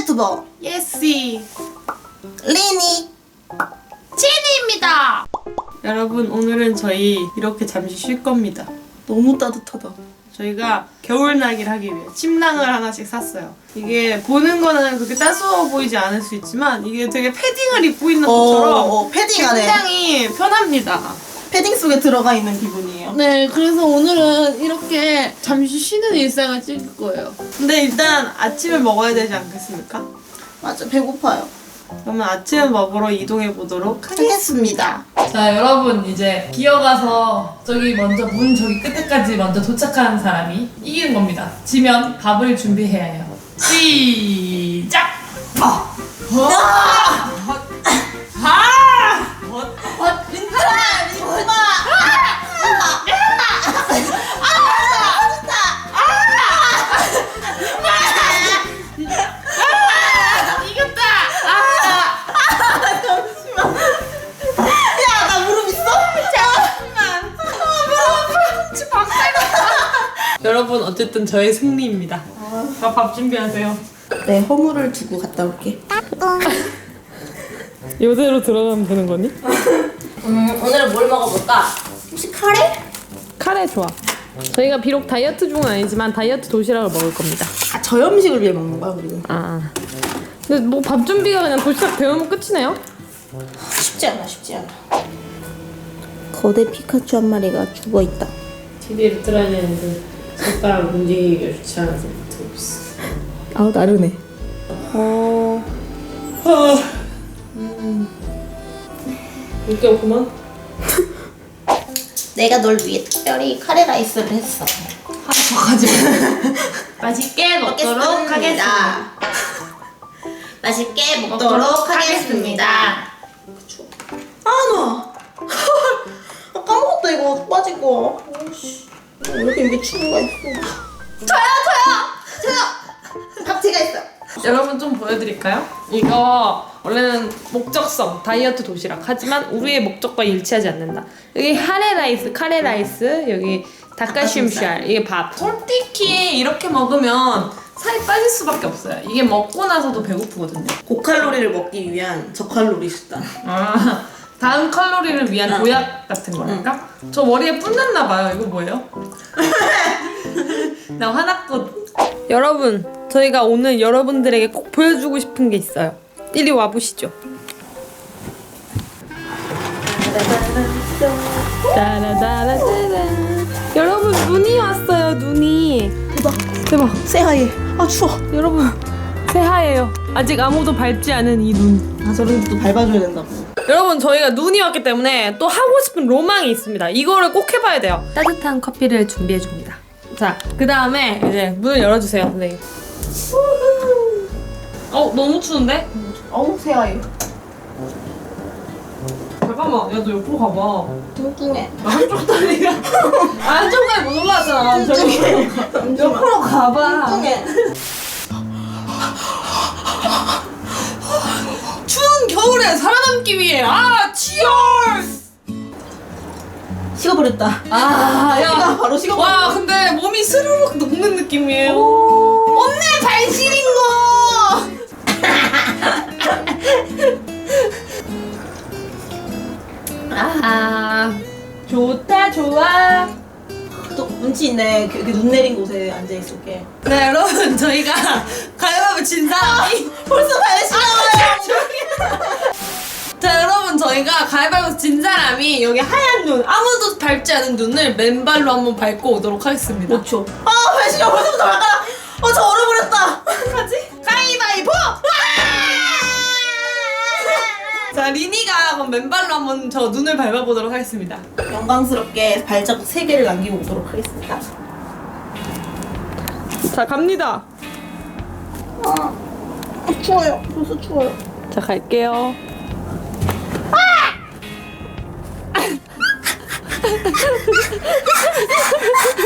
유튜버 예시 리니 제니입니다. 여러분 오늘은 저희 이렇게 잠시 쉴 겁니다. 너무 따뜻하다. 저희가 겨울나기를 하기 위해 침낭을 하나씩 샀어요. 이게 보는 거는 그렇게 따스워 보이지 않을 수 있지만 이게 되게 패딩을 입고 있는 것처럼 어, 어, 패딩 안에 굉장히 편합니다. 패딩 속에 들어가 있는 기분이에요. 네, 그래서 오늘은 이렇게 잠시 쉬는 일상을 찍을 거예요. 근데 일단 아침을 먹어야 되지 않겠습니까? 맞아 배고파요. 그러면 아침 먹으러 이동해 보도록 하겠습니다. 하겠습니다. 자 여러분 이제 기어가서 저기 먼저 문 저기 끝에까지 먼저 도착하는 사람이 이기는 겁니다. 지면 밥을 준비해야 해요. 시작. 아. 아. 아. 어쨌든 저의 승리입니다. 자, 밥 준비하세요. 네, 허물을 두고 갔다 올게. 이대로 들어가면 되는 거니? 음, 오늘은 뭘 먹어볼까? 혹시 카레? 카레 좋아. 저희가 비록 다이어트 중은 아니지만 다이어트 도시락을 먹을 겁니다. 아, 저염식을 위해 먹는 거야, 우리는. 아. 근데 뭐 밥 준비가 그냥 도시락 데우면 끝이네요? 쉽지 않아, 쉽지 않아. 거대 피카츄 한 마리가 죽어 있다. TV를 틀어야 되는데 손가락 움직이기가 좋지 않아서 못하고 있어. 아우, 나르네. 어, 인기 없구만. 내가 널 위해 특별히 카레 라이스를 했어. 맛있게 먹도록 하겠습니다. 맛있게 먹도록 하겠습니다. 아, 나. 아, 까먹었다, 이거. 빠진 거. 아이씨. 왜 이렇게 여기 친구가 있어? 저요, 저요! 저요! 밥 제가 했어. 여러분 좀 보여드릴까요? 이거 원래는 목적성 다이어트 도시락 하지만 우리의 목적과 일치하지 않는다. 여기 하레 라이스, 카레 라이스, 여기 닭가슴살, 이게 밥. 솔직히 이렇게 먹으면 살이 빠질 수밖에 없어요. 이게 먹고 나서도 배고프거든요. 고칼로리를 먹기 위한 저칼로리 식단. 아, 다음 칼로리를 위한 응. 보약 같은 거랄까? 저 머리에 뿔 났나 봐요. 이거 뭐예요? 나 화났거든. 여러분, 저희가 오늘 여러분들에게 꼭 보여주고 싶은 게 있어요. 이리 와 보시죠. 따라따라따라. 여러분 눈이 왔어요. 눈이. 대박. 대박. 새하얘. 아, 추워. 여러분 새하예요. 아직 아무도 밟지 않은 이 눈. 아, 저런 것도 밟아줘야 된다고. 여러분 저희가 눈이 왔기 때문에 또 하고 싶은 로망이 있습니다. 이거를 꼭 해봐야 돼요. 따뜻한 커피를 준비해 줍니다. 자, 그 다음에 이제 문을 열어주세요, 선생님. 어, 너무 추운데? 어우, 새하얘. 잠깐만, 야 너 옆으로 가봐. 뚱뚱해. 한쪽 다리가 아, 한쪽 다리 못 올라왔잖아. 저기 옆으로 가봐. 뚱뚱해. 겨울에 살아남기 위해 아, 치얼스! 식어버렸다. 아, 야, 야. 바로 식어버렸다. 와, 근데 몸이 스르륵 녹는 느낌이에요. 언니 발 시린 거! 아, 좋다, 좋아. 또 운치 있네. 그, 그눈 내린 곳에 앉아 있을게. 네, 여러분, 저희가 가위바위보 진 사람이. 벌써 발 시려워요! 저희가 가위바위보 진 사람이 여기 하얀 눈, 아무도 밟지 않은 눈을 맨발로 한번 밟고 오도록 하겠습니다. 5초. 아, 발 시려. 벌써부터 발가락. 어, 저 얼어버렸다. 어떡하지? 가위바위보! 자, 리니가 그럼 맨발로 한번 저 눈을 밟아보도록 하겠습니다. 영광스럽게 발자국 3개를 남기고 오도록 하겠습니다. 자, 갑니다. 아, 추워요. 벌써 추워요. 자, 갈게요.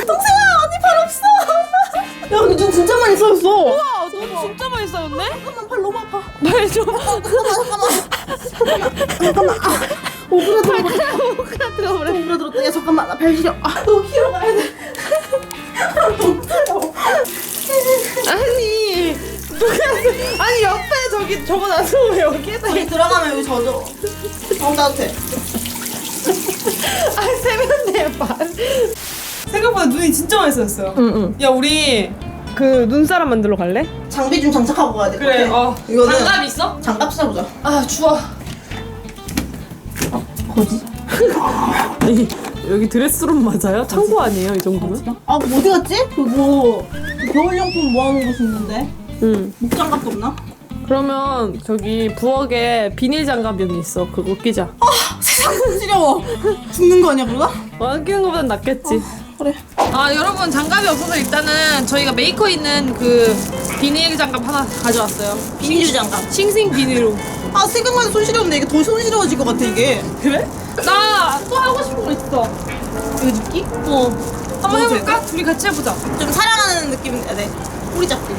동생아, 언니 발 없어. 야, 근데 눈 진짜 많이 쌓였어. 와, 너 진짜 많이 싸웠네? 잠깐만, 발 너무 아파. 말 좀. 오그라들어. 오그라 들어 버려. 오그라 들었다. 야, 잠깐만. 나발 시려. 아, 너무 길어 가야 돼. 아니 누가 아니 적어놔서 왜 여기에다 여기 들어가면 여기 젖어. 어 따뜻해. 아 세면대 반 생각보다 눈이 진짜 많이 썼어요 응응. 야 우리 그 눈사람 만들러 갈래? 장비 좀 장착하고 가야 될것 같아. 어 이거는 장갑 있어? 장갑 찾아보자. 아 추워 아니 여기 드레스룸 맞아요? 창고 아니에요 이 정도면? 아 어디 갔지? 그뭐 겨울용품 모아놓은 곳이 있는데 응. 목장갑도 없나? 그러면 저기 부엌에 비닐 장갑 여기 있어. 그거 끼자. 손시려워. 죽는 거 아니야 그러다? 안 끼는 것보단 낫겠지. 그래. 아 여러분 장갑이 없어서 일단은 저희가 메이커 있는 그 비닐 장갑 하나 가져왔어요 비닐 장갑. 싱싱 비닐로 아 생각만 해도 손시려운데 이게 더 손시려워질 것 같아 이게. 그래? 나 또 하고 싶은 거 있어 이거 줍기? 어 한번 뭐 해볼까? 둘이 같이 해보자 좀 사랑하는 느낌. 아, 네. 꼬리 잡기.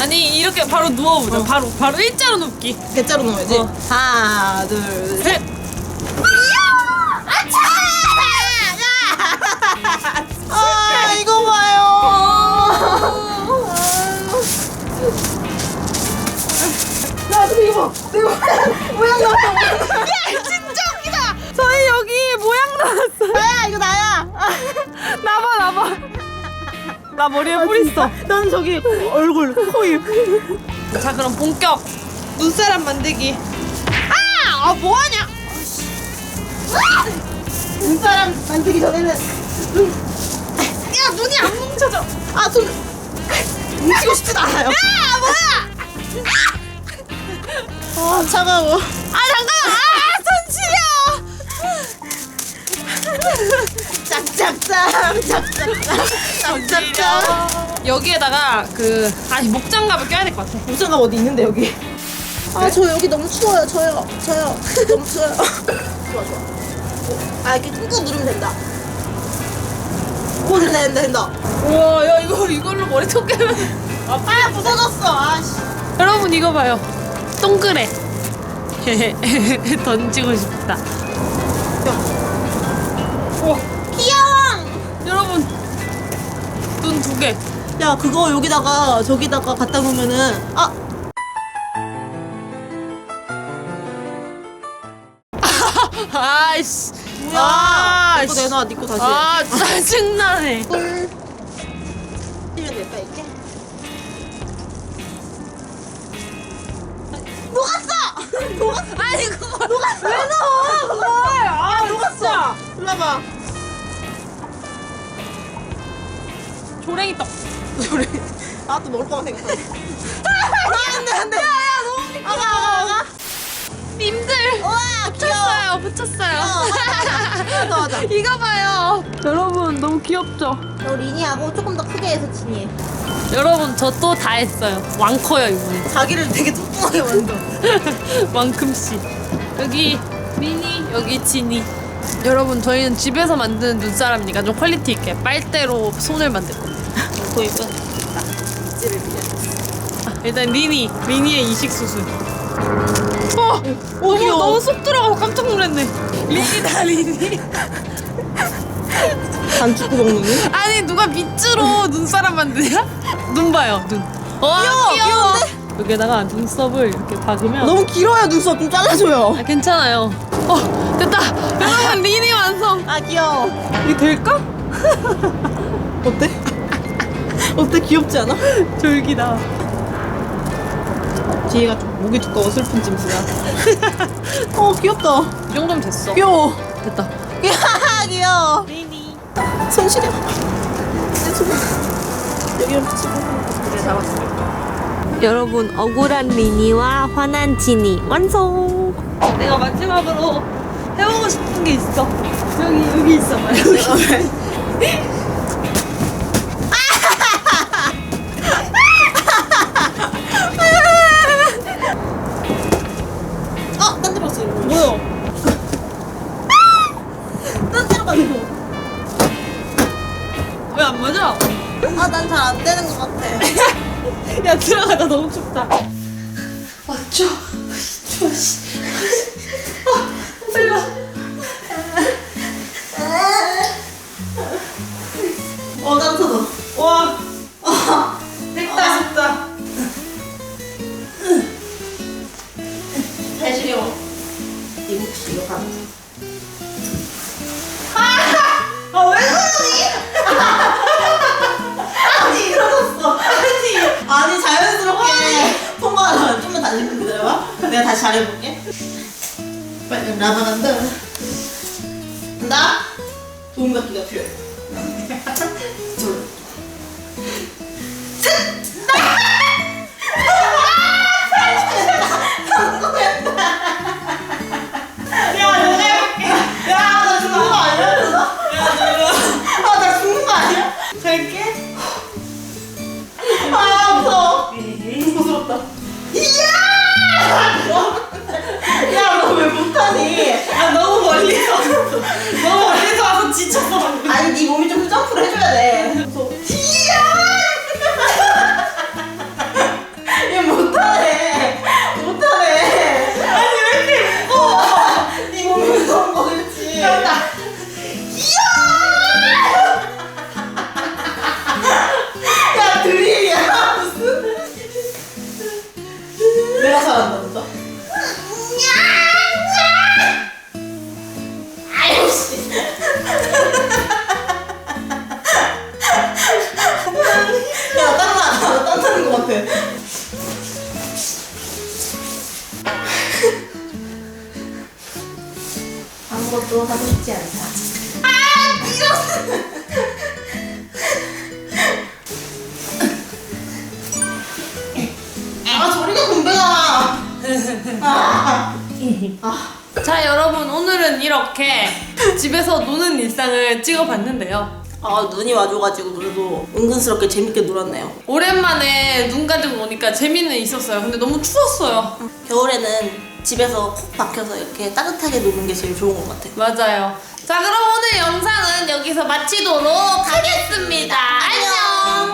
아니 이렇게 바로 누워보자 바로 바로 일자로 눕기 대자로 넣어야지. 어. 하나, 둘, 셋. 셋아 이거 봐요. 봐. 이거 봐. 모양 나왔어. 야, 진짜 웃기다. 저희 여기 모양 나왔어. 나야, 이거 나야. 나봐 나봐. 나 머리에 뿔 있어. 난 저기 얼굴, 코, 입. 자 그럼 본격 눈사람 만들기 아! 아 뭐하냐 눈사람 만들기 전에는 눈. 야 눈이 안 뭉쳐져 아, 손. 뭉치고 싶지도 않아요. 아 뭐야 아, 차가워. 아 잠깐 짝짝짝, 짝짝짝, 짝짝짝. 여기에다가 그 아니 목장갑을 껴야 될 것 같아. 무슨갑 어디 있는데 여기? 아 저 여기 너무 추워요. 저요. 저요. 너무 추워요. 좋아 좋아. 아 이렇게 꾹꾹 누르면 된다. 오 된다 된다 된다. 우와 야 이거 이걸로 머리통 깨면 아 부서졌어. 아씨. 여러분 이거 봐요. 동그래. 던지고 싶다 눈 두개 야 그거 여기다가 저기다가 갖다 놓으면은 아! 아이씨. 뭐야? 아, 씨. 내놔 니거 다시. 아 짜증나네. 꿀 뛰면 될까 이렇게? 녹았어! 녹았어. 아니 그거 녹았어. 왜 넣어? 그걸 아 녹았어. 일로 와봐 조랭이 떡 나또 먹을 거만 생각하네. 안돼 안돼. 야야 너무 미끄러. 아가 아가 아가. 님들 우와 귀여워. 붙였어요 하나 더 하자. 이거 봐요 여러분 너무 귀엽죠? 너 리니하고 조금 더 크게 해서 진이해. 여러분 저 또 다 했어요 왕커요 이번에 자기를 되게 뚱뚱하게 만들어. 왕큼씨 여기 미니 여기 지니 여러분 저희는 집에서 만드는 눈사람이니까 좀 퀄리티 있게 빨대로 손을 만들 겁니다 도입은. 아, 일단 리니 리니의 이식 수술 어! 너무 귀여워. 너무 쏙 들어가서 깜짝 놀랐네 리니다 리니 단축구 먹는. 아니 누가 밑으로 눈사람 만드냐? 눈 봐요 눈 와, 귀여워, 귀여워. 여기다가 눈썹을 이렇게 박으면 너무 길어요 눈썹 좀 잘라줘요. 아, 괜찮아요 어 됐다 여러분 리니 완성 아 귀여워. 이게 될까? 어때? 어때 귀엽지 않아? 졸기다 뒤에가 좀 목이 두꺼워 슬픈 찜스야. 어 귀엽다. 이 정도면 됐어 귀여워. 됐다 야 귀여워. 리니 손 시려. 내 손. 여기 이렇게 치고. 그래 잡았어. 여러분 억울한 리니와 화난 지니 완성. 내가 마지막으로 해보고 싶은 게 있어 여기 여기 있어봐요 여기 맞아? 아, 난 잘 안 되는 것 같아. 야 들어가 나 너무 춥다 아추 잘해볼게. 빨리 라바 간다. 간다 도움 받기가 필요해 아무것도 하고 싶지 않다. 아, 이런. 아 저리가 공배가 아, 자 여러분 오늘은 이렇게 집에서 노는 일상을 찍어봤는데요. 아 눈이 와줘가지고 눈도 은근스럽게 재밌게 놀았네요 오랜만에 눈 가지고 노니까 재미는 있었어요. 근데 너무 추웠어요. 겨울에는 집에서 콕 박혀서 이렇게 따뜻하게 노는 게 제일 좋은 것 같아요. 맞아요. 자, 그럼 오늘 영상은 여기서 마치도록 하겠습니다. 안녕!